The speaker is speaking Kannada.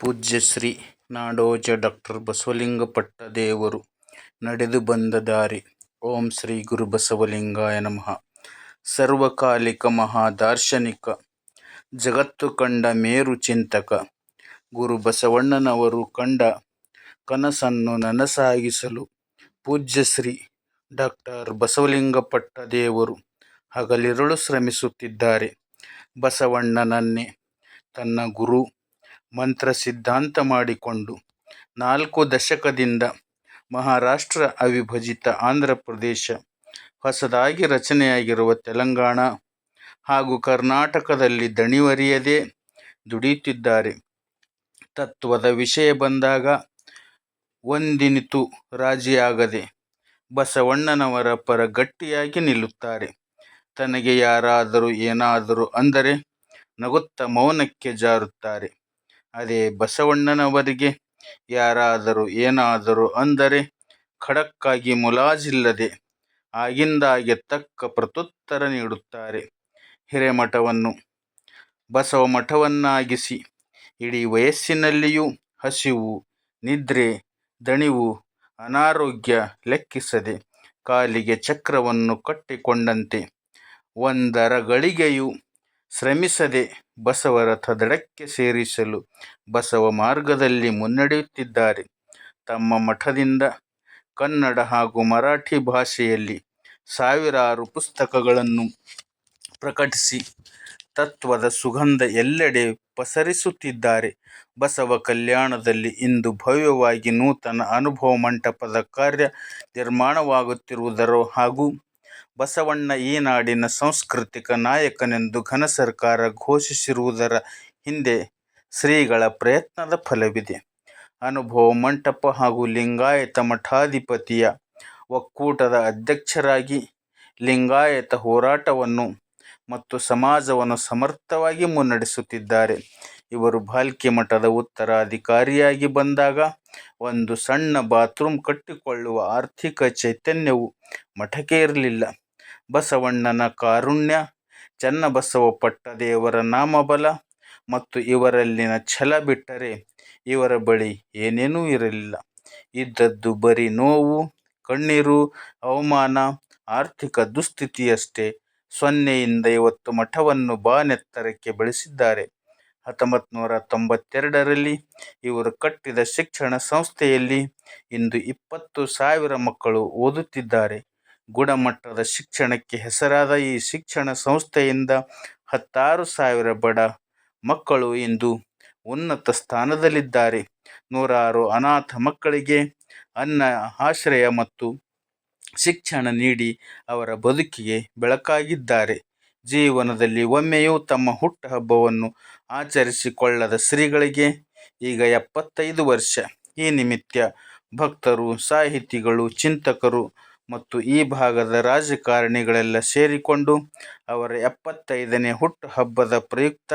ಪೂಜ್ಯ ಶ್ರೀ ನಾಡೋಜ ಡಾಕ್ಟರ್ ಬಸವಲಿಂಗ ಪಟ್ಟದೇವರು ನಡೆದು ಬಂದ ದಾರಿ. ಓಂ ಶ್ರೀ ಗುರು ಬಸವಲಿಂಗಾಯ ನಮಃ. ಸರ್ವಕಾಲಿಕ ಮಹಾದಾರ್ಶನಿಕ, ಜಗತ್ತು ಕಂಡ ಮೇರು ಚಿಂತಕ, ಗುರು ಬಸವಣ್ಣನವರು ಕಂಡ ಕನಸನ್ನು ನನಸಾಗಿಸಲು ಪೂಜ್ಯ ಶ್ರೀ ಡಾಕ್ಟರ್ ಬಸವಲಿಂಗ ಪಟ್ಟದೇವರು ಹಗಲಿರುಳು ಶ್ರಮಿಸುತ್ತಿದ್ದಾರೆ. ಬಸವಣ್ಣನನ್ನೇ ತನ್ನ ಗುರು ಮಂತ್ರ ಸಿದ್ಧಾಂತ ಮಾಡಿಕೊಂಡು ನಾಲ್ಕು ದಶಕದಿಂದ ಮಹಾರಾಷ್ಟ್ರ ಅವಿಭಜಿತ ಆಂಧ್ರ ಪ್ರದೇಶ ಹೊಸದಾಗಿ ರಚನೆಯಾಗಿರುವ ತೆಲಂಗಾಣ ಹಾಗೂ ಕರ್ನಾಟಕದಲ್ಲಿ ದಣಿವರಿಯದೆ ದುಡಿಯುತ್ತಿದ್ದಾರೆ. ತತ್ವದ ವಿಷಯ ಬಂದಾಗ ಒಂದಿನಿತು ರಾಜಿಯಾಗದೆ ಬಸವಣ್ಣನವರ ಪರ ಗಟ್ಟಿಯಾಗಿ ನಿಲ್ಲುತ್ತಾರೆ. ತನಗೆ ಯಾರಾದರೂ ಏನಾದರೂ ಅಂದರೆ ನಗುತ್ತ ಮೌನಕ್ಕೆ ಜಾರುತ್ತಾರೆ. ಅದೇ ಬಸವಣ್ಣನವರಿಗೆ ಯಾರಾದರೂ ಏನಾದರೂ ಅಂದರೆ ಖಡಕ್ಕಾಗಿ ಮುಲಾಜಿಲ್ಲದೆ ಆಗಿಂದಾಗೆ ತಕ್ಕ ಪ್ರತ್ಯುತ್ತರ ನೀಡುತ್ತಾರೆ. ಹಿರೇಮಠವನ್ನು ಬಸವ ಮಠವನ್ನಾಗಿಸಿ ಇಡೀ ವಯಸ್ಸಿನಲ್ಲಿಯೂ ಹಸಿವು, ನಿದ್ರೆ, ದಣಿವು, ಅನಾರೋಗ್ಯ ಲೆಕ್ಕಿಸದೆ ಕಾಲಿಗೆ ಚಕ್ರವನ್ನು ಕಟ್ಟಿಕೊಂಡಂತೆ. ಒಂದರ ಗಳಿಗೆಯೂ ಶ್ರಮಿಸದೆ ಬಸವ ದಡಕ್ಕೆ ಸೇರಿಸಲು ಬಸವ ಮಾರ್ಗದಲ್ಲಿ ಮುನ್ನಡೆಯುತ್ತಿದ್ದಾರೆ. ತಮ್ಮ ಮಠದಿಂದ ಕನ್ನಡ ಹಾಗೂ ಮರಾಠಿ ಭಾಷೆಯಲ್ಲಿ ಸಾವಿರಾರು ಪುಸ್ತಕಗಳನ್ನು ಪ್ರಕಟಿಸಿ ತತ್ವದ ಸುಗಂಧ ಎಲ್ಲೆಡೆ ಪಸರಿಸುತ್ತಿದ್ದಾರೆ. ಬಸವ ಕಲ್ಯಾಣದಲ್ಲಿ ಇಂದು ಭವ್ಯವಾಗಿ ನೂತನ ಅನುಭವ ಮಂಟಪದ ಕಾರ್ಯ ನಿರ್ಮಾಣವಾಗುತ್ತಿರುವುದರ ಹಾಗೂ ಬಸವಣ್ಣ ಈ ನಾಡಿನ ಸಾಂಸ್ಕೃತಿಕ ನಾಯಕನೆಂದು ಘನ ಸರ್ಕಾರ ಘೋಷಿಸಿರುವುದರ ಹಿಂದೆ ಶ್ರೀಗಳ ಪ್ರಯತ್ನದ ಫಲವಿದೆ. ಅನುಭವ ಮಂಟಪ ಹಾಗೂ ಲಿಂಗಾಯತ ಮಠಾಧಿಪತಿಯ ಒಕ್ಕೂಟದ ಅಧ್ಯಕ್ಷರಾಗಿ ಲಿಂಗಾಯತ ಹೋರಾಟವನ್ನು ಮತ್ತು ಸಮಾಜವನ್ನು ಸಮರ್ಥವಾಗಿ ಮುನ್ನಡೆಸುತ್ತಿದ್ದಾರೆ. ಇವರು ಭಾಲ್ಕಿ ಮಠದ ಉತ್ತರಾಧಿಕಾರಿಯಾಗಿ ಬಂದಾಗ ಒಂದು ಸಣ್ಣ ಬಾತ್ರೂಮ್ ಕಟ್ಟಿಕೊಳ್ಳುವ ಆರ್ಥಿಕ ಚೈತನ್ಯವು ಮಠಕ್ಕೆ ಇರಲಿಲ್ಲ. ಬಸವಣ್ಣನ ಕಾರುಣ್ಯ, ಚನ್ನಬಸವ ಪಟ್ಟದೇವರ ನಾಮಬಲ ಮತ್ತು ಇವರಲ್ಲಿನ ಛಲ ಬಿಟ್ಟರೆ ಇವರ ಬಳಿ ಏನೇನೂ ಇರಲಿಲ್ಲ. ಇದ್ದದ್ದು ಬರೀ ನೋವು, ಕಣ್ಣೀರು, ಅವಮಾನ, ಆರ್ಥಿಕ ದುಸ್ಥಿತಿಯಷ್ಟೇ. ಸೊನ್ನೆಯಿಂದ ಇವತ್ತು ಮಠವನ್ನು ಬಾನೆತ್ತರಕ್ಕೆ ಬೆಳೆಸಿದ್ದಾರೆ. ಹತ್ತೊಂಬತ್ತು ನೂರ ತೊಂಬತ್ತೆರಡರಲ್ಲಿ ಇವರು ಕಟ್ಟಿದ ಶಿಕ್ಷಣ ಸಂಸ್ಥೆಯಲ್ಲಿ ಇಂದು ಇಪ್ಪತ್ತು ಸಾವಿರ ಮಕ್ಕಳು ಓದುತ್ತಿದ್ದಾರೆ. ಗುಣಮಟ್ಟದ ಶಿಕ್ಷಣಕ್ಕೆ ಹೆಸರಾದ ಈ ಶಿಕ್ಷಣ ಸಂಸ್ಥೆಯಿಂದ ಹತ್ತಾರು ಸಾವಿರ ಬಡ ಮಕ್ಕಳು ಇಂದು ಉನ್ನತ ಸ್ಥಾನದಲ್ಲಿದ್ದಾರೆ. ನೂರಾರು ಅನಾಥ ಮಕ್ಕಳಿಗೆ ಅನ್ನ, ಆಶ್ರಯ ಮತ್ತು ಶಿಕ್ಷಣ ನೀಡಿ ಅವರ ಬದುಕಿಗೆ ಬೆಳಕಾಗಿದ್ದಾರೆ. ಜೀವನದಲ್ಲಿ ಒಮ್ಮೆಯೂ ತಮ್ಮ ಹುಟ್ಟುಹಬ್ಬವನ್ನು ಆಚರಿಸಿಕೊಳ್ಳದ ಶ್ರೀಗಳಿಗೆ ಈಗ ಎಪ್ಪತ್ತೈದು ವರ್ಷ. ಈ ನಿಮಿತ್ತ ಭಕ್ತರು, ಸಾಹಿತಿಗಳು, ಚಿಂತಕರು ಮತ್ತು ಈ ಭಾಗದ ರಾಜಕಾರಣಿಗಳೆಲ್ಲ ಸೇರಿಕೊಂಡು ಅವರ ಎಪ್ಪತ್ತೈದನೇ ಹುಟ್ಟುಹಬ್ಬದ ಪ್ರಯುಕ್ತ